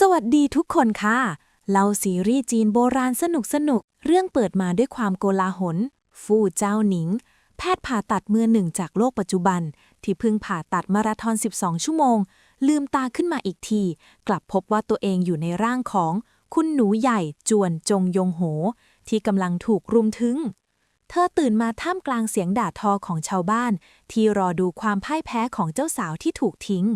สวัสดีทุกคนค่ะ เล่าซีรีส์จีนโบราณสนุกสนุกๆเรื่องเปิดมาด้วยความโกลาหล ฟู่เจ้าหนิง แพทย์ผ่าตัดมือหนึ่งจากโลกปัจจุบัน ที่เพิ่งผ่าตัดมาราธอน 12 ชั่วโมง ลืมตาขึ้นมาอีกที กลับพบว่าตัวเองอยู่ในร่างของ คุณหนูใหญ่จวนจงยงโห ที่กำลังถูกรุมถึง เธอตื่นมาท่ามกลางเสียงด่าทอของชาวบ้าน ที่รอดูความพ่ายแพ้ของเจ้าสาวที่ถูกทิ้ง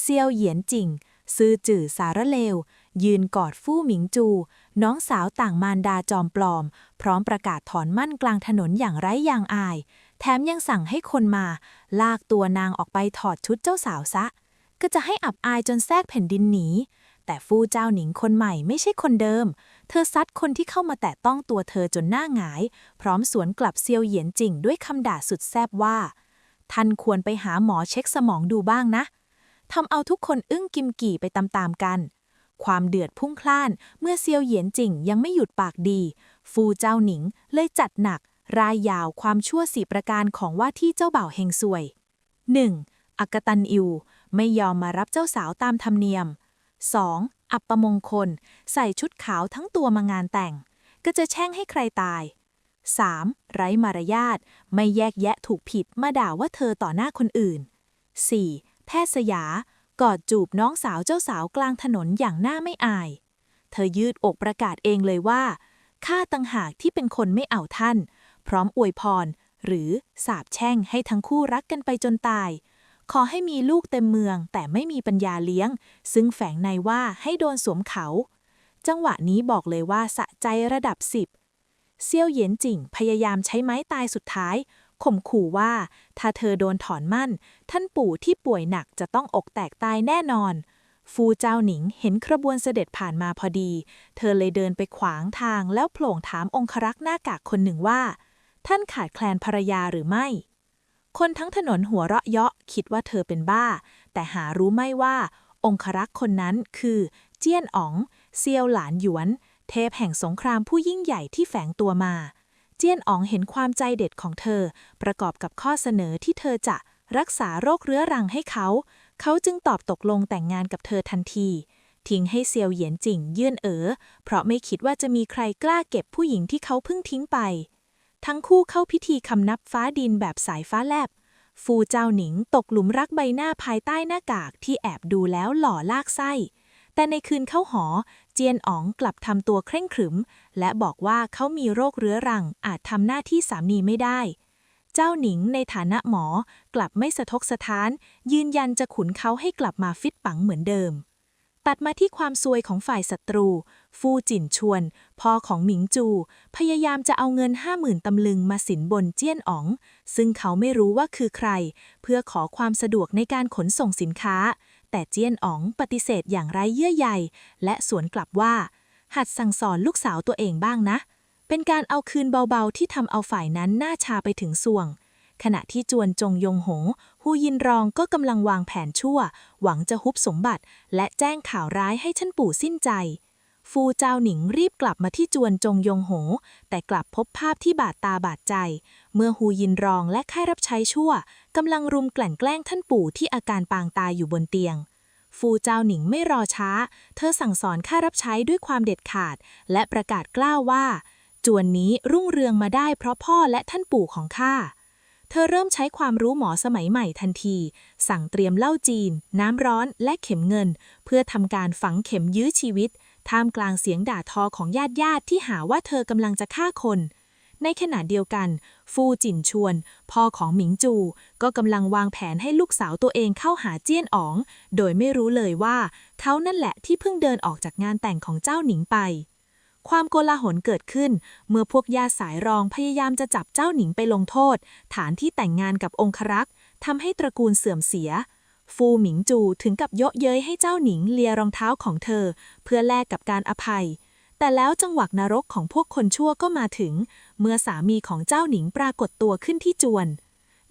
เซียวเหยียนจิง ซื่อจื่อสารเลว ยืนกอดฟู่หมิงจู น้องสาวต่างมารดาจอมปลอม พร้อมประกาศถอนมั่นกลางถนนอย่างไร้ยางอาย แถมยังสั่งให้คนมา ลากตัวนางออกไปถอดชุดเจ้าสาวซะ ก็จะให้อับอายจนแทรกแผ่นดินหนีแต่ฟู่เจ้าหนิงคนใหม่ไม่ใช่คนเดิม เธอซัดคนที่เข้ามาแตะต้องตัวเธอจนหน้าหงาย พร้อมสวนกลับเซียวเหยียนจิงด้วยคำด่าสุดแซบว่า ท่านควรไปหาหมอเช็คสมองดูบ้างนะ ทำเอาทุกคนอึ้งกิมกี่ไปตามๆกัน ความเดือดพุ่งพล่านเมื่อเซียวเหยียนจิงยังไม่หยุดปากดี ฟูเจ้าหนิงเลยจัดหนัก รายยาวความชั่วสี่ประการของว่าที่เจ้าบ่าวเฮงซวย 1. อักตันอิว ไม่ยอมมารับเจ้าสาวตามธรรมเนียม 2. อัปปมงคล ใส่ชุดขาวทั้งตัวมางานแต่ง ก็จะแช่งให้ใครตาย 3. ไร้มารยาท ไม่แยกแยะถูกผิดมาด่าว่าเธอต่อหน้าคนอื่น 4. แพทย์สยากอดจูบน้องสาวเจ้าสาวกลางถนนอย่างหน้าไม่อาย เธอยืดอกประกาศเองเลยว่าข้าตังหากที่เป็นคนไม่เอาท่าน พร้อมอวยพร หรือสาบแช่งให้ทั้งคู่รักกันไปจนตาย ขอให้มีลูกเต็มเมืองแต่ไม่มีปัญญาเลี้ยง ซึ่งแฝงในว่าให้โดนสวมเขา จังหวะนี้บอกเลยว่าสะใจระดับสิบเซี่ยวเหยียนจิ่งพยายามใช้ไม้ตายสุดท้าย ข่มขู่ว่า ถ้าเธอโดนถอนมั่น ท่านปู่ที่ป่วยหนักจะต้องอกแตกตายแน่นอน ฟูเจ้าหนิงเห็นขบวนเสด็จผ่านมาพอดี เธอเลยเดินไปขวางทางแล้วโผล่ถามองครักษ์หน้ากากคนหนึ่งว่า ท่านขาดแคลนภรรยาหรือไม่ คนทั้งถนนหัวเราะเยาะคิดว่าเธอเป็นบ้า แต่หารู้ไม่ว่า องครักษ์คนนั้นคือ เจี้ยนอ๋อง เซียวหลานหยวน เทพแห่งสงครามผู้ยิ่งใหญ่ที่แฝงตัวมา เจี้ยนอ๋องเห็นความใจเด็ดของเธอ ประกอบกับข้อเสนอที่เธอจะรักษาโรคเรื้อรังให้เขา เขาจึงตอบตกลงแต่งงานกับเธอทันที ทิ้งให้เซียวเหยียนจิงยื่นเอ๋อ เพราะไม่คิดว่าจะมีใครกล้าเก็บผู้หญิงที่เขาเพิ่งทิ้งไป ทั้งคู่เข้าพิธีคำนับฟ้าดินแบบสายฟ้าแลบ ฟูเจ้าหนิงตกหลุมรักใบหน้าภายใต้หน้ากากที่แอบดูแล้วหล่อลากไส้ แต่ในคืนเข้าหอ เจียนอ๋องกลับทำตัวเคร่งขรึม และบอกว่าเขามีโรคเรื้อรังอาจทำหน้าที่สามีไม่ได้ เจ้าหนิงในฐานะหมอกลับไม่สะทกสะท้าน ยืนยันจะขุนเขาให้กลับมาฟิตปังเหมือนเดิม ตัดมาที่ความซวยของฝ่ายศัตรู ฟูจินชวน พ่อของหมิงจู พยายามจะเอาเงินห้าหมื่นตำลึงมาสินบนเจี้ยนอ๋อง ซึ่งเขาไม่รู้ว่าคือใคร เพื่อขอความสะดวกในการขนส่งสินค้า แต่เจี้ยนอ๋องปฏิเสธอย่างไร้เยื่อใยและสวนกลับว่า หัดสั่งสอนลูกสาวตัวเองบ้างนะ เป็นการเอาคืนเบาๆ ที่ทำเอาฝ่ายนั้นหน้าชาไปถึงส่วง ขณะที่จวนจงยงหงฮูยินรองก็กำลังวางแผนชั่ว หวังจะฮุบสมบัติ และแจ้งข่าวร้ายให้ท่านปู่สิ้นใจ ฟูเจ้าหนิงรีบกลับมาที่จวนจงยงโห แต่กลับพบภาพที่บาดตาบาดใจ เมื่อฮูยินรองและค่ายรับใช้ชั่วกำลังรุมกลั่นแกล้งท่านปู่ที่อาการปางตายอยู่บนเตียง ฟูเจ้าหนิงไม่รอช้า เธอสั่งสอนข้ารับใช้ด้วยความเด็ดขาด และประกาศกล้าวว่า จวนนี้รุ่งเรืองมาได้เพราะพ่อและท่านปู่ของข้าเธอเริ่มใช้ความรู้หมอสมัยใหม่ทันที สั่งเตรียมเหล้าจีน น้ำร้อนและเข็มเงิน เพื่อทำการฝังเข็มยื้อชีวิต ท่ามกลางเสียงด่าทอของญาติญาติที่หาว่าเธอกำลังจะฆ่าคน ในขณะเดียวกัน ฟูจินชวน พ่อของหมิงจู ก็กำลังวางแผนให้ลูกสาวตัวเองเข้าหาเจี้ยนอ๋อง โดยไม่รู้เลยว่า เขานั่นแหละที่เพิ่งเดินออกจากงานแต่งของเจ้าหนิงไป ความโกลาหลเกิดขึ้น เมื่อพวกญาติสายรองพยายามจะจับเจ้าหนิงไปลงโทษ ฐานที่แต่งงานกับองครักษ์ทำให้ตระกูลเสื่อมเสีย ฟูหมิงจูถึงกับเยาะเย้ยให้เจ้าหนิงเลียรองเท้าของเธอ เพื่อแลกกับการอภัย แต่แล้วจังหวะนรกของพวกคนชั่วก็มาถึง เมื่อสามีของเจ้าหนิงปรากฏตัวขึ้นที่จวน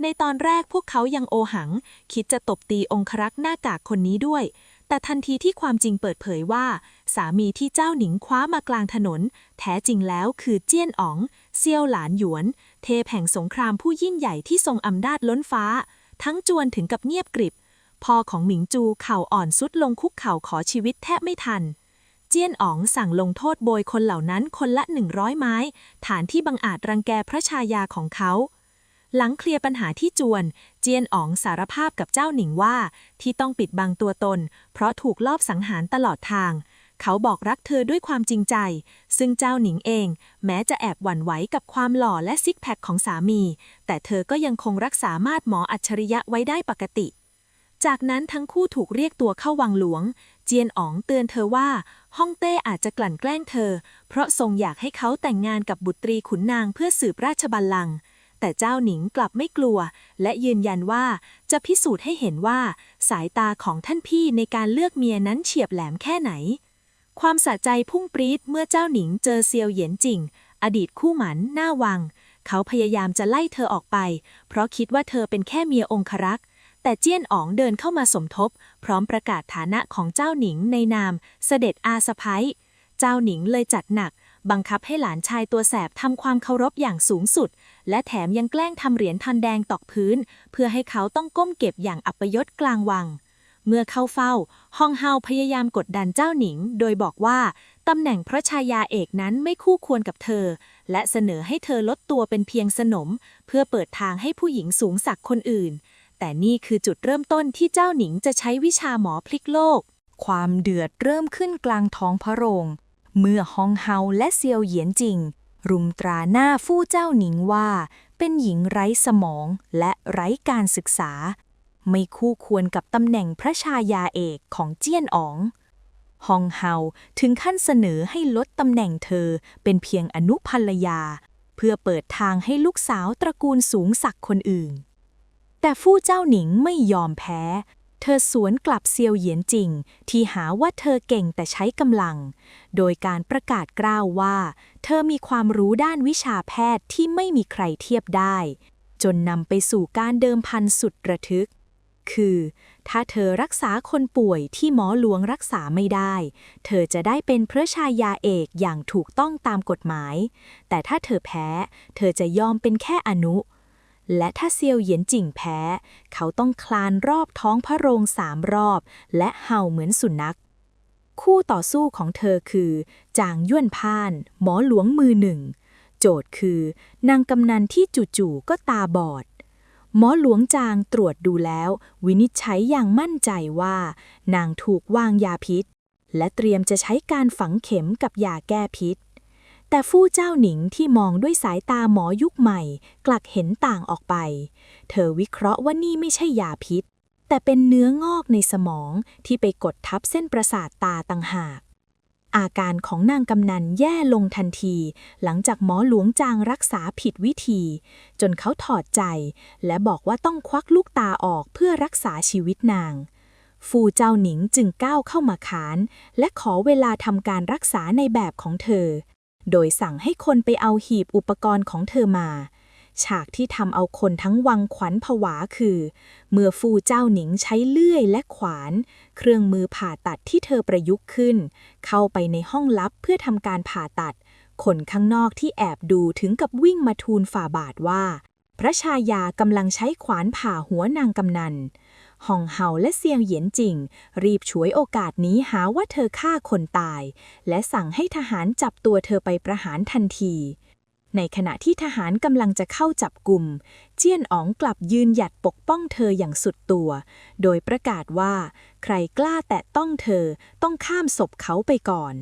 ในตอนแรกพวกเขายังโอหัง คิดจะตบตีองครักษ์หน้ากากคนนี้ด้วย แต่ทันทีที่ความจริงเปิดเผยว่า สามีที่เจ้าหนิงคว้ามากลางถนน แท้จริงแล้วคือเจี้ยนอ๋องเซียวหลานหยวน เทพแห่งสงครามผู้ยิ่งใหญ่ที่ทรงอำนาจล้นฟ้า ทั้งจวนถึงกับเงียบกริบ พ่อของหมิงจูเข่าอ่อนสุดลงคุกเข่าขอชีวิตแทบไม่ทัน เจี้ยนอ๋องสั่งลงโทษโบยคนเหล่านั้นคนละ 100 ไม้ ฐานที่บังอาจรังแกพระชายาของเขา หลังเคลียร์ปัญหาที่จวน เจียนอ๋องสารภาพกับเจ้าหนิงว่า ที่ต้องปิดบังตัวตน เพราะถูกลอบสังหารตลอดทาง เขาบอกรักเธอด้วยความจริงใจ ซึ่งเจ้าหนิงเอง แม้จะแอบหวั่นไหวกับความหล่อและซิกแพคของสามี แต่เธอก็ยังคงรักษามาดหมออัจฉริยะไว้ได้ปกติ จากนั้นทั้งคู่ถูกเรียกตัวเข้าวังหลวง เจียนอ๋องเตือนเธอว่าฮ่องเต้อาจจะกลั่นแกล้งเธอ เพราะทรงอยากให้เขาแต่งงานกับบุตรีขุนนางเพื่อสืบราชบัลลังก์แต่เจ้าหนิงกลับไม่กลัว และยืนยันว่าจะพิสูจน์ให้เห็นว่า สายตาของท่านพี่ในการเลือกเมียนั้นเฉียบแหลมแค่ไหน ความสะใจพุ่งปรี๊ดเมื่อเจ้าหนิงเจอเซียวเหยียนจิงอดีตคู่หมันหน้าวัง เขาพยายามจะไล่เธอออกไป เพราะคิดว่าเธอเป็นแค่เมียองครักษ์ แต่เจี้ยนอ๋องเดินเข้ามาสมทบ พร้อมประกาศฐานะของเจ้าหนิงในนาม เสด็จอาสะพ้ยเจ้าหนิงเลยจัดหนัก บังคับให้หลานชายตัวแสบทำความเคารพอย่างสูงสุด และแถมยังแกล้งทำเหรียญทันแดงตอกพื้น เพื่อให้เขาต้องก้มเก็บอย่างอัปยศกลางวัง เมื่อเข้าเฝ้าฮองเฮาพยายามกดดันเจ้าหนิง โดยบอกว่าตำแหน่งพระชายาเอกนั้นไม่คู่ควรกับเธอ และเสนอให้เธอลดตัวเป็นเพียงสนม เพื่อเปิดทางให้ผู้หญิงสูงสักคนอื่น แต่นี่คือจุดเริ่มต้นที่เจ้าหนิงจะใช้วิชาหมอพลิกโลก ความเดือดเริ่มขึ้นกลางท้องพระโรง เมื่อฮองเฮาและเซียวเหยียนจิง รุมตราหน้าฟู่เจ้าหนิงว่า เป็นหญิงไร้สมองและไร้การศึกษา ไม่คู่ควรกับตำแหน่งพระชายาเอกของเจี้ยนอ๋องฮองเฮาถึงขั้นเสนอให้ลดตำแหน่งเธอเป็นเพียงอนุภรรยา เพื่อเปิดทางให้ลูกสาวตระกูลสูงศักดิ์คนอื่น แต่ฟู่เจ้าหนิงไม่ยอมแพ้ เธอสวนกลับเซียวเหยียนจริง ที่หาว่าเธอเก่งแต่ใช้กำลัง โดยการประกาศกล้าวว่า เธอมีความรู้ด้านวิชาแพทย์ที่ไม่มีใครเทียบได้ จนนำไปสู่การเดิมพันสุดระทึก คือ ถ้าเธอรักษาคนป่วยที่หมอหลวงรักษาไม่ได้ เธอจะได้เป็นพระชายาเอกอย่างถูกต้องตามกฎหมาย แต่ถ้าเธอแพ้ เธอจะยอมเป็นแค่อนุ และถ้าเซียวเหยียนจิ่งแพ้ เขาต้องคลานรอบท้องพระโรงสามรอบ และเห่าเหมือนสุนัข คู่ต่อสู้ของเธอคือ จางย่วนพาน หมอหลวงมือหนึ่ง โจทย์คือ นางกำนันที่จู่ๆก็ตาบอด หมอหลวงจางตรวจดูแล้ว วินิจฉัยอย่างมั่นใจว่า นางถูกวางยาพิษ และเตรียมจะใช้การฝังเข็มกับยาแก้พิษ แต่ฟู่เจ้าหนิงที่มองด้วยสายตาหมอยุคใหม่ กลักเห็นต่างออกไป เธอวิเคราะห์ว่านี่ไม่ใช่ยาพิษ แต่เป็นเนื้องอกในสมองที่ไปกดทับเส้นประสาทตาต่างหาก อาการของนางกำนันแย่ลงทันที หลังจากหมอหลวงจางรักษาผิดวิธี จนเขาถอดใจ และบอกว่าต้องควักลูกตาออกเพื่อรักษาชีวิตนางฟูเจ้าหนิงจึงก้าวเข้ามาขาน และขอเวลาทำการรักษาในแบบของเธอ โดยสั่งให้คนไปเอาหีบอุปกรณ์ของเธอมา ฉากที่ทำเอาคนทั้งวังขวัญผวาคือ เมื่อฟูเจ้าหนิงใช้เลื่อยและขวาน เครื่องมือผ่าตัดที่เธอประยุกต์ขึ้น เข้าไปในห้องลับเพื่อทำการผ่าตัด คนข้างนอกที่แอบดูถึงกับวิ่งมาทูลฝ่าบาทว่า พระชายากำลังใช้ขวานผ่าหัวนางกำนัน ฮองเฮาและเซียงเหยียนจิง รีบฉวยโอกาสนี้หาว่าเธอฆ่าคนตาย และสั่งให้ทหารจับตัวเธอไปประหารทันที ในขณะที่ทหารกำลังจะเข้าจับกลุ่ม เจี้ยนอ๋องกลับยืนหยัดปกป้องเธออย่างสุดตัว โดยประกาศว่า ใครกล้าแตะต้องเธอต้องข้ามศพเขาไปก่อน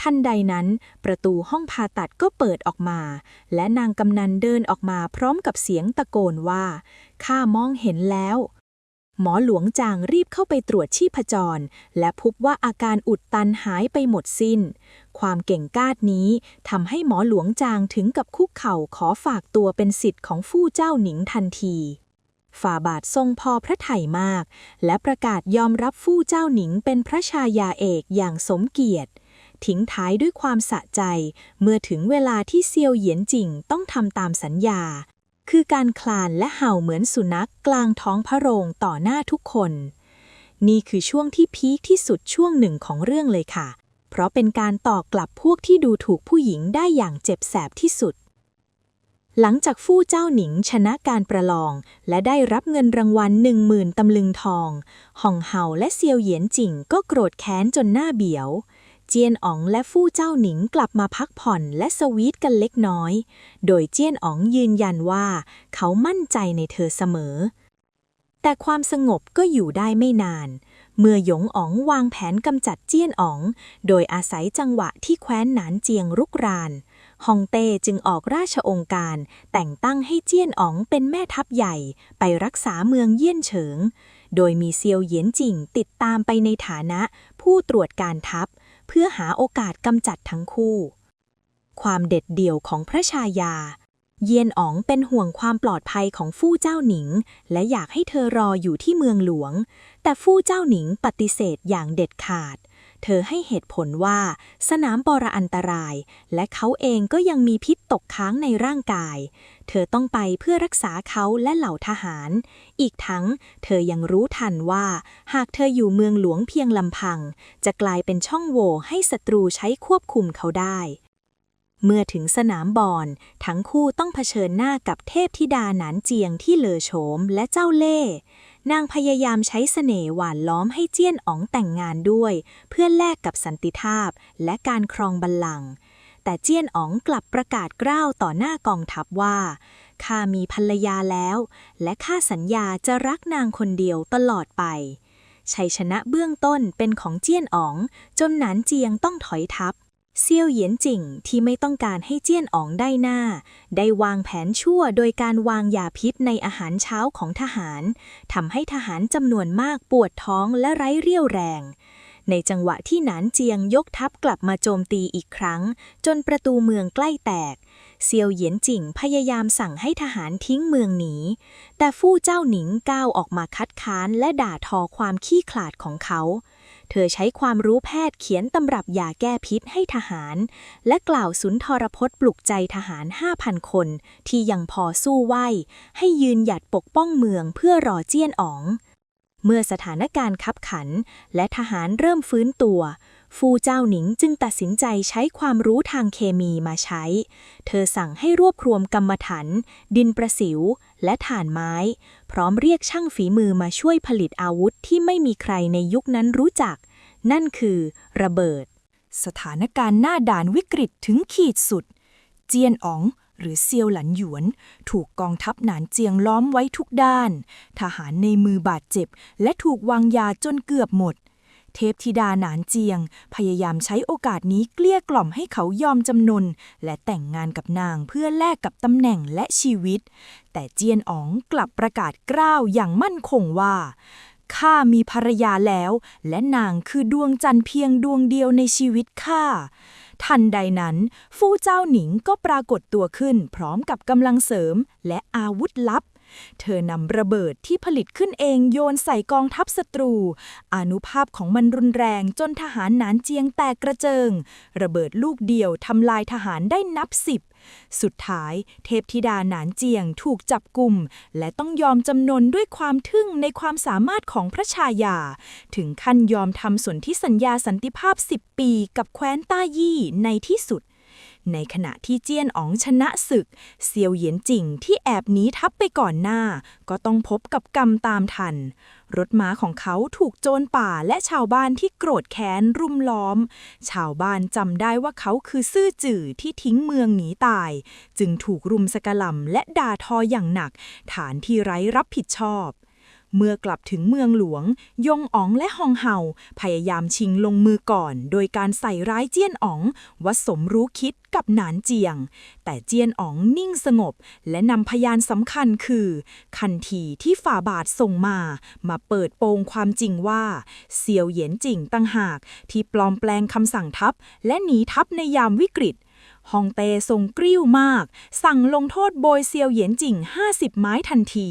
ทันใดนั้น ประตูห้องผ่าตัดก็เปิดออกมา และนางกำนันเดินออกมาพร้อมกับเสียงตะโกนว่า ข้ามองเห็นแล้ว หมอหลวงจางรีบเข้าไปตรวจชีพจร และพบว่าอาการอุดตันหายไปหมดสิ้น ความเก่งกาจนี้ทำให้หมอหลวงจางถึงกับคุกเข่าขอฝากตัวเป็นสิทธิ์ของฟู่เจ้าหนิงทันทีฝ่าบาททรงพอพระไถ่มาก และประกาศยอมรับฟู่เจ้าหนิงเป็นพระชายาเอกอย่างสมเกียรติ ทิ้งท้ายด้วยความสะใจ เมื่อถึงเวลาที่เซียวเหยียนจิงต้องทำตามสัญญา คือการคลานและเห่าเหมือนสุนัขกลางท้องพระโรงต่อหน้าทุกคน นี่คือช่วงที่พีคที่สุดช่วงหนึ่งของเรื่องเลยค่ะ เพราะเป็นการตอกกลับพวกที่ดูถูกผู้หญิงได้อย่างเจ็บแสบที่สุด หลังจากฟู่เจ้าหนิงชนะการประลอง และได้รับเงินรางวัลหนึ่งหมื่นตำลึงทอง ห่องเฮาและเซียวเหยียนจิ่งก็โกรธแค้นจนหน้าเบียว เจียนอ๋องและฟู่เจ้าหนิงกลับมาพักผ่อนและสวีทกันเล็กน้อย โดยเจียนอ๋องยืนยันว่า เขามั่นใจในเธอเสมอ แต่ความสงบก็อยู่ได้ไม่นาน เมื่อหยงอ๋องวางแผนกำจัดเจียนอ๋อง โดยอาศัยจังหวะที่แคว้นหนานเจียงรุกรานฮองเต้จึงออกราชองค์การ แต่งตั้งให้เจี้ยนอ๋องเป็นแม่ทัพใหญ่ไปรักษาเมืองเยี่ยนเฉิง โดยมีเซียวเหยียนจิงติดตามไปในฐานะผู้ตรวจการทัพ เพื่อหาโอกาสกำจัดทั้งคู่ ความเด็ดเดี่ยวของพระชายา เยียนอ๋องเป็นห่วงความปลอดภัยของฟู่เจ้าหนิง และอยากให้เธอรออยู่ที่เมืองหลวง แต่ฟู่เจ้าหนิงปฏิเสธอย่างเด็ดขาด เธอให้เหตุผลว่า สนามปรอันตราย และเขาเองก็ยังมีพิษตกค้างในร่างกาย เธอต้องไปเพื่อรักษาเขาและเหล่าทหาร อีกทั้ง เธอยังรู้ทันว่า หากเธออยู่เมืองหลวงเพียงลำพัง จะกลายเป็นช่องโหว่ให้ศัตรูใช้ควบคุมเขาได้เมื่อถึงสนามบอลทั้งคู่ต้องเผชิญหน้ากับเทพธิดาหนานเจียงที่เลอโฉมและเจ้าเล่ นางพยายามใช้เสน่ห์หวานล้อมให้เจี้ยนอ๋องแต่งงานด้วย เพื่อแลกกับสันติภาพและการครองบัลลังก์แต่เจี้ยนอ๋องกลับประกาศกล้าวต่อหน้ากองทัพว่าข้ามีภรรยาแล้ว และข้าสัญญาจะรักนางคนเดียวตลอดไปชัยชนะเบื้องต้นเป็นของเจี้ยนอ๋อง จนหนานเจียงต้องถอยทัพ เซียวเหยียนจิ่งที่ไม่ต้องการให้เจี้ยนอ๋องได้หน้า ได้วางแผนชั่วโดยการวางยาพิษในอาหารเช้าของทหารทำให้ทหารจำนวนมากปวดท้องและไร้เรี่ยวแรง ในจังหวะที่หนานเจียงยกทัพกลับมาโจมตีอีกครั้ง จนประตูเมืองใกล้แตก เซียวเหยียนจิ่งพยายามสั่งให้ทหารทิ้งเมืองหนี แต่ฟู่เจ้าหนิงก้าวออกมาคัดค้านและด่าทอความขี้ขลาดของเขา เธอใช้ความรู้แพทย์เขียนตำรับยาแก้พิษให้ทหาร และกล่าวสุนทรพจน์ปลุกใจทหาร 5,000 คน ที่ยังพอสู้ไหวให้ยืนหยัดปกป้องเมืองเพื่อรอเจี้ยนอ๋อง เมื่อสถานการณ์คับขัน และทหารเริ่มฟื้นตัว ฟูเจ้าหนิงจึงตัดสินใจใช้ความรู้ทางเคมีมาใช้ เธอสั่งให้รวบรวมกรรมฐานดินประสิว และถ่านไม้ พร้อมเรียกช่างฝีมือมาช่วยผลิตอาวุธที่ไม่มีใครในยุคนั้นรู้จัก นั่นคือระเบิด สถานการณ์หน้าด่านวิกฤตถึงขีดสุด เจียนอ๋องหรือเซียวหลันหยวน ถูกกองทัพหนานเจียงล้อมไว้ทุกด้าน ทหารในมือบาดเจ็บ และถูกวางยาจนเกือบหมด เทพธิดาหนานเจียง พยายามใช้โอกาสนี้เกลี้ยกล่อมให้เขายอมจำนน และแต่งงานกับนางเพื่อแลกกับตำแหน่งและชีวิต แต่เจียนอ๋องกลับประกาศกล้าวอย่างมั่นคงว่าข้ามีภรรยาแล้ว และนางคือดวงจันทร์เพียงดวงเดียวในชีวิตข้าทันใดนั้น ฟู่เจ้าหนิงก็ปรากฏตัวขึ้น พร้อมกับกำลังเสริมและอาวุธลับ เธอนำระเบิดที่ผลิตขึ้นเองโยนใส่กองทัพศัตรู อานุภาพของมันรุนแรงจนทหารหนานเจียงแตกกระเจิง ระเบิดลูกเดียวทำลายทหารได้นับสิบ สุดท้ายเทพธิดาหนานเจียงถูกจับกลุ่ม และต้องยอมจำนนด้วยความทึ่งในความสามารถของพระชายา ถึงขั้นยอมทำสนธิสัญญาสันติภาพ 10 ปีกับแคว้นต้ายี่ในที่สุด ในขณะที่เจี้ยนอ๋องชนะศึก เซียวเหยียนจิงที่แอบหนีทัพไปก่อนหน้า ก็ต้องพบกับกรรมตามทัน รถม้าของเขาถูกโจรป่าและชาวบ้านที่โกรธแค้นรุมล้อม ชาวบ้านจำได้ว่าเขาคือซื่อจื่อที่ทิ้งเมืองหนีตาย จึงถูกรุมสกลำและด่าทออย่างหนัก ฐานที่ไร้รับผิดชอบ เมื่อกลับถึงเมืองหลวง ยงอ๋องและฮองเฮาพยายามชิงลงมือก่อน โดยการใส่ร้ายเจี้ยนอ๋องว่าสมรู้คิดกับหนานเจียง แต่เจี้ยนอ๋องนิ่งสงบ และนำพยานสำคัญคือ คันทีที่ฝ่าบาทส่งมา มาเปิดโปงความจริงว่าเซียวเหยียนจิงตั้งหาก ที่ปลอมแปลงคำสั่งทัพ และหนีทัพในยามวิกฤตฮองเต้ทรงกริ้วมาก สั่งลงโทษโบยเซียวเหยียนจิง50 ไม้ทันที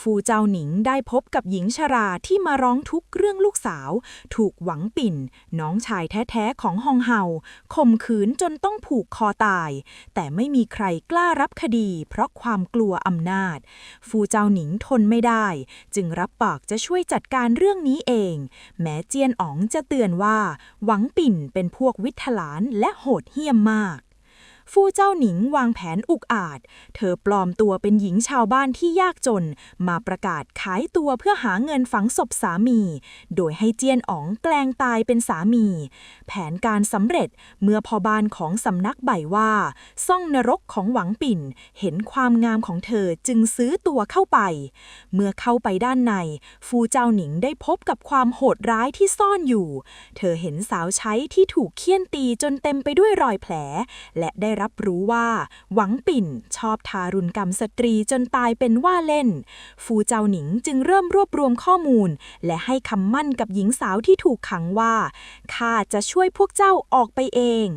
ฟูเจ้าหนิงได้พบกับหญิงชราที่มาร้องทุกข์เรื่องลูกสาว ถูกหวังปิ่น น้องชายแท้ๆของฮองเฮาข่มขืนจนต้องผูกคอตาย แต่ไม่มีใครกล้ารับคดี เพราะความกลัวอำนาจ ฟูเจ้าหนิงทนไม่ได้ จึงรับปากจะช่วยจัดการเรื่องนี้เอง แม้เจียนอ๋องจะเตือนว่า หวังปิ่นเป็นพวกวิทลานและโหดเหี้ยมมาก ฟู่เจ้าหนิงวางแผนอุกอาจ เธอปลอมตัวเป็นหญิงชาวบ้านที่ยากจน มาประกาศขายตัวเพื่อหาเงินฝังศพสามี โดยให้เจียนอ๋องแกล้งตายเป็นสามี แผนการสำเร็จเมื่อพอบ้านของสำนักใบว่า ซ่องนรกของหวังปิ่น เห็นความงามของเธอจึงซื้อตัวเข้าไป เมื่อเข้าไปด้านใน ฟูเจ้าหนิงได้พบกับความโหดร้ายที่ซ่อนอยู่ เธอเห็นสาวใช้ที่ถูกเคี่ยนตีจนเต็มไปด้วยรอยแผล และได้รับรู้ว่า หวังปิ่นชอบทารุณกรรมสตรีจนตายเป็นว่าเล่น ฟูเจ้าหนิงจึงเริ่มรวบรวมข้อมูล และให้คำมั่นกับหญิงสาวที่ถูกขังว่าข้าจะช่วยพวกเจ้าออกไปเอง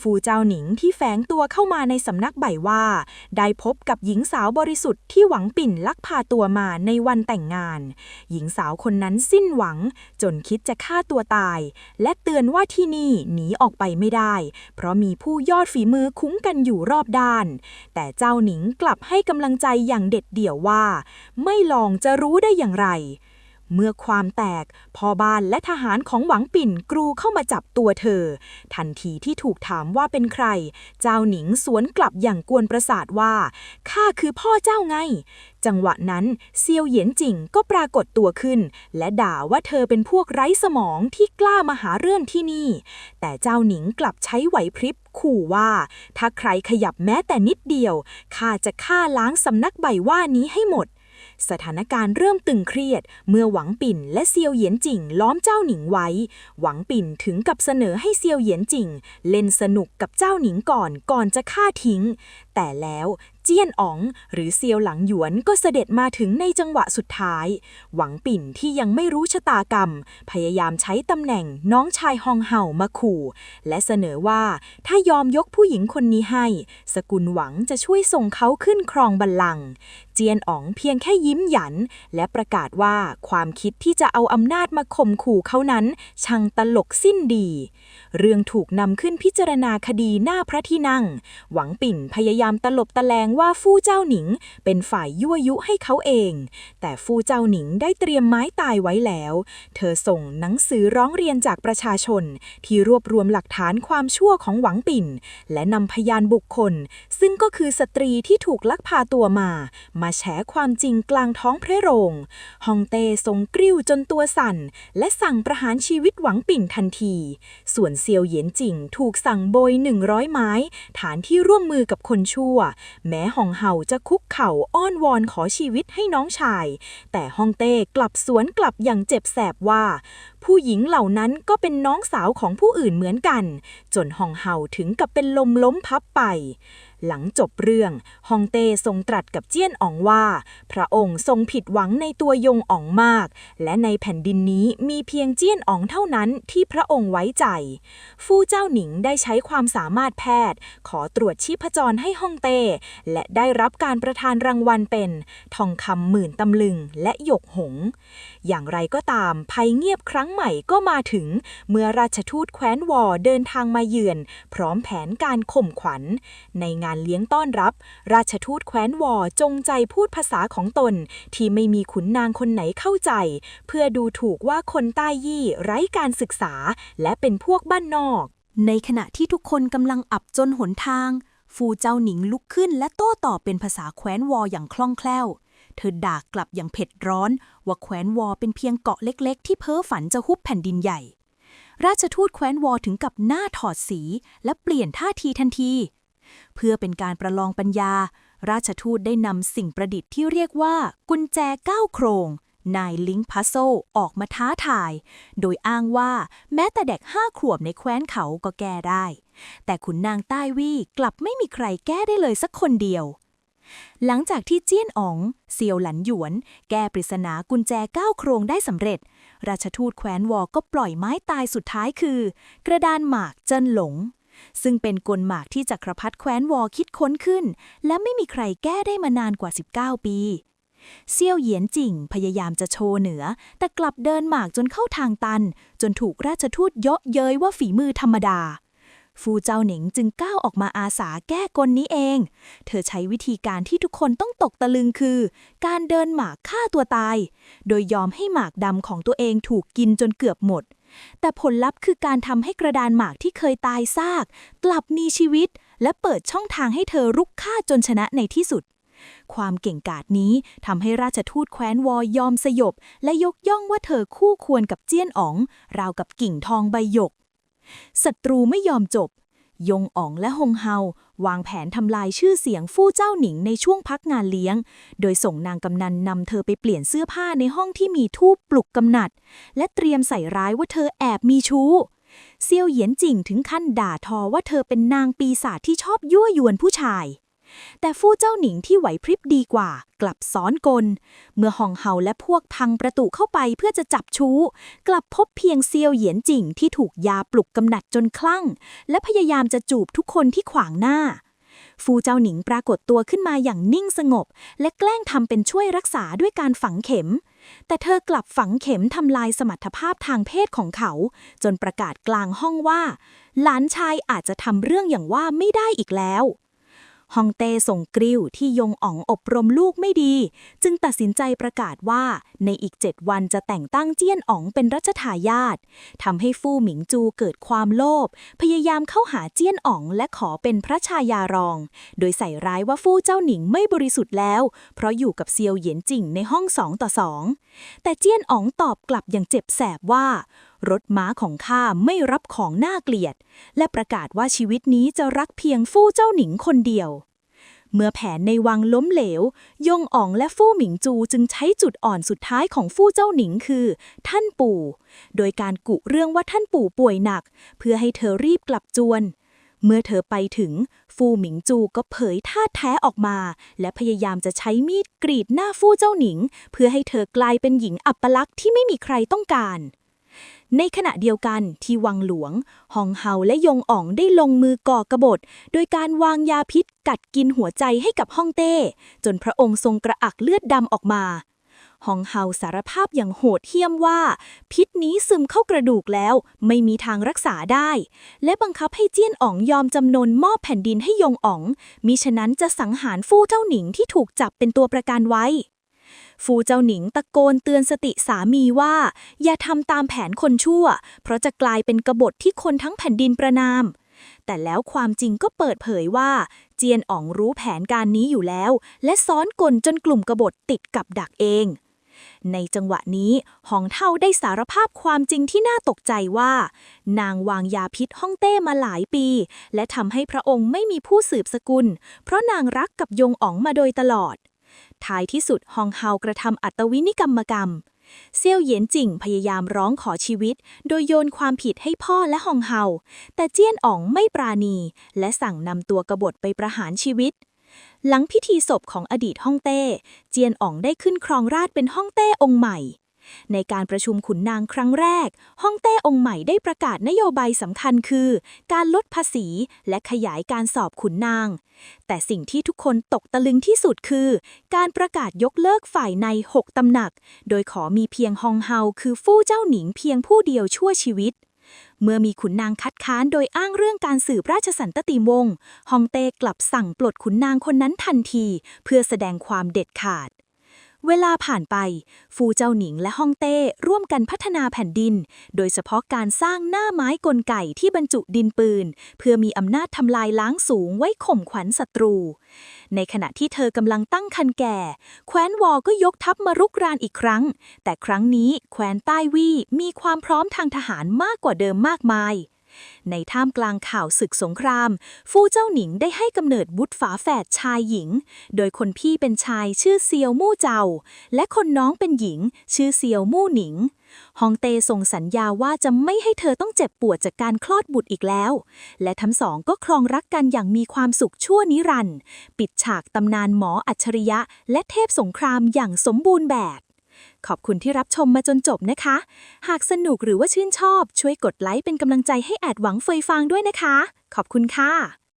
ฟูเจ้าหนิงที่แฝงตัวเข้ามาในสำนักใบว่า ได้พบกับหญิงสาวบริสุทธิ์ที่หวังปิ่นลักพาตัวมาในวันแต่งงาน หญิงสาวคนนั้นสิ้นหวัง จนคิดจะฆ่าตัวตาย และเตือนว่าที่นี่หนีออกไปไม่ได้ เพราะมีผู้ยอดฝีมือคุ้มกันอยู่รอบด้าน แต่เจ้าหนิงกลับให้กำลังใจอย่างเด็ดเดี่ยวว่า ไม่ลองจะรู้ได้อย่างไร เมื่อความแตกพ่อบ้านและทหารของหวังปิ่นกรูเข้ามาจับตัวเธอ ทันทีที่ถูกถามว่าเป็นใคร เจ้าหนิงสวนกลับอย่างกวนประสาทว่าข้าคือพ่อเจ้าไง จังหวะนั้นเซียวเหยียนจิงก็ปรากฏตัวขึ้น และด่าว่าเธอเป็นพวกไร้สมองที่กล้ามาหาเรื่องที่นี่ แต่เจ้าหนิงกลับใช้ไหวพริบขู่ว่า ถ้าใครขยับแม้แต่นิดเดียวข้าจะฆ่าล้างสำนักใบว่านี้ให้หมด สถานการณ์เริ่มตึงเครียด เมื่อหวังปิ่นและเซียวเหยียนจิงล้อมเจ้าหนิงไว้ หวังปิ่นถึงกับเสนอให้เซียวเหยียนจิงเล่นสนุกกับเจ้าหนิงก่อนก่อนจะฆ่าทิ้ง แต่แล้วเจี้ยนอ๋องหรือเซียวหลังหยวนก็เสด็จมาถึงในจังหวะสุดท้าย หวังปิ่นที่ยังไม่รู้ชะตากรรม พยายามใช้ตำแหน่งน้องชายฮองเห่ามาขู่ และเสนอว่าถ้ายอมยกผู้หญิงคนนี้ให้ สกุลหวังจะช่วยส่งเขาขึ้นครองบัลลังก์ เจียนอ๋องเพียงแค่ยิ้มหยัน และประกาศว่าความคิดที่จะเอาอำนาจมาข่มขู่เขานั้น ช่างตลกสิ้นดี เรื่องถูกนำขึ้นพิจารณาคดีหน้าพระที่นั่ง หวังปิ่นพยายามตลบตะแลงว่าฟู่เจ้าหนิง เป็นฝ่ายยั่วยุให้เขาเอง แต่ฟู่เจ้าหนิงได้เตรียมไม้ตายไว้แล้ว เธอส่งหนังสือร้องเรียนจากประชาชน ที่รวบรวมหลักฐานความชั่วของหวังปิ่น และนำพยานบุคคล ซึ่งก็คือสตรีที่ถูกลักพาตัวมามาแฉความจริงกลางท้องพระโรงฮองเต้ทรงกริ้วจนตัวสั่น และสั่งประหารชีวิตหวังปิ่นทันที ส่วนเซียวเหยียนจิงถูกสั่งโบย 100 ไม้ ฐานที่ร่วมมือกับคนชั่ว แม้ฮองเห่าจะคุกเข่าอ้อนวอนขอชีวิตให้น้องชาย แต่ฮองเต้กลับสวนกลับอย่างเจ็บแสบว่าผู้หญิงเหล่านั้นก็เป็นน้องสาวของผู้อื่นเหมือนกัน จนฮองเห่าถึงกับเป็นลมล้มพับไป หลังจบเรื่องฮองเต้ทรงตรัสกับเจี้ยนอ๋องว่า พระองค์ทรงผิดหวังในตัวยงอ๋องมาก และในแผ่นดินนี้มีเพียงเจี้ยนอ๋องเท่านั้นที่พระองค์ไว้ใจ ฟู่เจ้าหนิงได้ใช้ความสามารถแพทย์ ขอตรวจชีพจรให้ฮองเต้ และได้รับการประทานรางวัลเป็น ทองคำหมื่นตำลึงและหยกหง อย่างไรก็ตามภัยเงียบครั้งใหม่ก็มาถึง เมื่อราชทูตแคว้นวอเดินทางมาเยือน พร้อมแผนการข่มขวัญ ในงานเลี้ยงต้อนรับ ราชทูตแคว้นวอจงใจพูดภาษาของตน ที่ไม่มีขุนนางคนไหนเข้าใจ เพื่อดูถูกว่าคนใต้ยี่ไร้การศึกษา และเป็นพวกบ้านนอก ในขณะที่ทุกคนกำลังอับจนหนทาง ฟูเจ้าหนิงลุกขึ้นและโต้ตอบเป็นภาษาแคว้นวออย่างคล่องแคล่ว เธอด่ากลับอย่างเผ็ดร้อน ว่าแคว้นวอเป็นเพียงเกาะเล็กๆ ที่เพ้อฝันจะฮุบแผ่นดินใหญ่ ราชทูตแคว้นวอถึงกับหน้าถอดสี และเปลี่ยนท่าทีทันที เพื่อเป็นการประลองปัญญา ราชทูตได้นำสิ่งประดิษฐ์ที่เรียกว่า กุญแจก้าวโครง นายลิงพัซโซออกมาท้าทาย โดยอ้างว่าแม้แต่เด็กห้าขวบในแคว้นเขาก็แก้ได้ แต่ขุนนางใต้วี่กลับไม่มีใครแก้ได้เลยสักคนเดียว หลังจากที่เจี้ยนอ๋องเซียวหลันหยวน แก้ปริศนากุญแจก้าวโครงได้สำเร็จ ราชทูตแคว้นวอก็ปล่อยไม้ตายสุดท้ายคือ กระดานหมากเจิ้นหลง ซึ่งเป็นกลหมากที่จักรพรรดิแคว้นวอคิดค้นขึ้น และไม่มีใครแก้ได้มานานกว่า 19 ปีเซี่ยวเหยียนจิ่งพยายามจะโชว์เหนือ แต่กลับเดินหมากจนเข้าทางตัน จนถูกราชทูตเยาะเย้ยว่าฝีมือธรรมดา ฟูเจ้าเหนิงจึงก้าวออกมาอาสาแก้กลนี้เอง เธอใช้วิธีการที่ทุกคนต้องตกตะลึงคือ การเดินหมากฆ่าตัวตาย โดยยอมให้หมากดำของตัวเองถูกกินจนเกือบหมด แต่ผลลัพธ์คือการทำให้กระดานหมากที่เคยตายซาก กลับมีชีวิต และเปิดช่องทางให้เธอรุกฆ่าจนชนะในที่สุดความเก่งกาจนี้ทำให้ราชทูตแคว้นวอยอมสยบ และยกย่องว่าเธอคู่ควรกับเจี้ยนอ๋อง ราวกับกิ่งทองใบหยก ศัตรูไม่ยอมจบ ยงอ๋องและฮงเฮาวางแผนทำลายชื่อเสียงฟู่เจ้าหนิงในช่วงพักงานเลี้ยง โดยส่งนางกำนันนำเธอไปเปลี่ยนเสื้อผ้าในห้องที่มีทูบปลุกกำนัด และเตรียมใส่ร้ายว่าเธอแอบมีชู้เซียวเหยียนจิงถึงขั้นด่าทอว่าเธอเป็นนางปีศาจที่ชอบยั่วยวนผู้ชาย แต่ฟู่เจ้าหนิงที่ไหวพริบดีกว่า กลับซ้อนกล เมื่อฮองเฮาและพวกพังประตูเข้าไปเพื่อจะจับชู้ กลับพบเพียงเซียวเหยียนจิ่งที่ถูกยาปลุกกำนัดจนคลั่ง และพยายามจะจูบทุกคนที่ขวางหน้า ฟูเจ้าหนิงปรากฏตัวขึ้นมาอย่างนิ่งสงบ และแกล้งทำเป็นช่วยรักษาด้วยการฝังเข็ม แต่เธอกลับฝังเข็มทำลายสมรรถภาพทางเพศของเขา จนประกาศกลางห้องว่า หลานชายอาจจะทำเรื่องอย่างว่าไม่ได้อีกแล้ว ฮองเต้ส่งกริ้วที่ยงอ๋องอบรมลูกไม่ดี จึงตัดสินใจประกาศว่าในอีกเจ็ดวันจะแต่งตั้งเจี้ยนอ๋องเป็นรัชทายาททำให้ฟู่หมิงจูเกิดความโลภพยายามเข้าหาเจี้ยนอ๋องและขอเป็นพระชายารอง โดยใส่ร้ายว่าฟู่เจ้าหนิงไม่บริสุทธิ์แล้ว เพราะอยู่กับเซียวเหยียนจิ่งในห้องสองต่อสองแต่เจี้ยนอ๋องตอบกลับอย่างเจ็บแสบว่า รถม้าของข้าไม่รับของน่าเกลียด และประกาศว่าชีวิตนี้จะรักเพียงฟู่เจ้าหนิงคนเดียว เมื่อแผนในวังล้มเหลว ยงอ๋องและฟู่หมิงจูจึงใช้จุดอ่อนสุดท้ายของฟู่เจ้าหนิงคือ ท่านปู่ โดยการกุเรื่องว่าท่านปู่ป่วยหนัก เพื่อให้เธอรีบกลับจวนเมื่อเธอไปถึง ฟู่หมิงจูก็เผยท่าแท้ออกมา และพยายามจะใช้มีดกรีดหน้าฟู่เจ้าหนิง เพื่อให้เธอกลายเป็นหญิงอัปลักษณ์ที่ไม่มีใครต้องการ ในขณะเดียวกันที่วังหลวงฮองเฮาและยงอ๋องได้ลงมือก่อกบฏ โดยการวางยาพิษกัดกินหัวใจให้กับฮ่องเต้ จนพระองค์ทรงกระอักเลือดดำออกมาฮองเฮาสารภาพอย่างโหดเหี้ยมว่า พิษนี้ซึมเข้ากระดูกแล้วไม่มีทางรักษาได้ และบังคับให้เจี้ยนอ๋องยอมจำนนมอบแผ่นดินให้ยงอ๋องมิฉะนั้นจะสังหารฟู่เจ้าหนิงที่ถูกจับเป็นตัวประกันไว้ ฟูเจ้าหนิงตะโกนเตือนสติสามีว่า อย่าทำตามแผนคนชั่ว เพราะจะกลายเป็นกบฏที่คนทั้งแผ่นดินประนาม แต่แล้วความจริงก็เปิดเผยว่า เจียนอ๋องรู้แผนการนี้อยู่แล้ว และซ้อนกลจนกลุ่มกบฏติดกับดักเองในจังหวะนี้ หองเท่าได้สารภาพความจริงที่น่าตกใจว่า นางวางยาพิษฮ่องเต้มาหลายปี และทำให้พระองค์ไม่มีผู้สืบสกุล เพราะนางรักกับยงอ๋องมาโดยตลอด ท้ายที่สุดฮองเฮากระทำอัตวินิกรรมกรรม เซี่ยวเหยียนจิ่งพยายามร้องขอชีวิต โดยโยนความผิดให้พ่อและฮองเฮา แต่เจี้ยนอ๋องไม่ปราณี และสั่งนำตัวกบฏไปประหารชีวิต หลังพิธีศพของอดีตฮ่องเต้ เจียนอ๋องได้ขึ้นครองราชเป็นฮ่องเต้องค์ใหม่ ในการประชุมขุนนางครั้งแรก ฮ่องเต้องค์ใหม่ได้ประกาศนโยบายสำคัญคือ การลดภาษีและขยายการสอบขุนนาง แต่สิ่งที่ทุกคนตกตะลึงที่สุดคือ การประกาศยกเลิกฝ่ายใน 6ตำหนัก โดยขอมีเพียงฮองเฮาคือฟู่เจ้าหนิงเพียงผู้เดียวชั่วชีวิตเมื่อมีขุนนางคัดค้านโดยอ้างเรื่องการสืบราชสันตติวงศ์ ฮองเต้กลับสั่งปลดขุนนางคนนั้นทันที เพื่อแสดงความเด็ดขาด เวลาผ่านไป ฟูเจ้าหนิงและฮ่องเต้ร่วมกันพัฒนาแผ่นดิน โดยเฉพาะการสร้างหน้าไม้กลไกที่บรรจุดินปืน เพื่อมีอำนาจทำลายล้างสูงไว้ข่มขวัญศัตรู ในขณะที่เธอกำลังตั้งคันแก่ แคว้นวอก็ยกทัพมารุกรานอีกครั้ง แต่ครั้งนี้แคว้นใต้วี่มีความพร้อมทางทหารมากกว่าเดิมมากมาย ในท่ามกลางข่าวศึกสงคราม ฟู่เจ้าหนิงได้ให้กำเนิดบุตรฝาแฝดชายหญิง โดยคนพี่เป็นชายชื่อเซียวมู่เจาและคนน้องเป็นหญิง ชื่อเซียวมู่หนิงฮองเต้ส่งสัญญาว่าจะไม่ให้เธอต้องเจ็บปวดจากการคลอดบุตรอีกแล้ว และทั้งสองก็ครองรักกันอย่างมีความสุขชั่วนิรันดร์ปิดฉากตำนานหมออัจฉริยะ และเทพสงครามอย่างสมบูรณ์แบบ ขอบคุณที่รับชมมาจนจบนะคะ หากสนุกหรือว่าชื่นชอบ ช่วยกดไลค์เป็นกำลังใจให้แอดหวังเฟยฟางด้วยนะคะ ขอบคุณค่ะ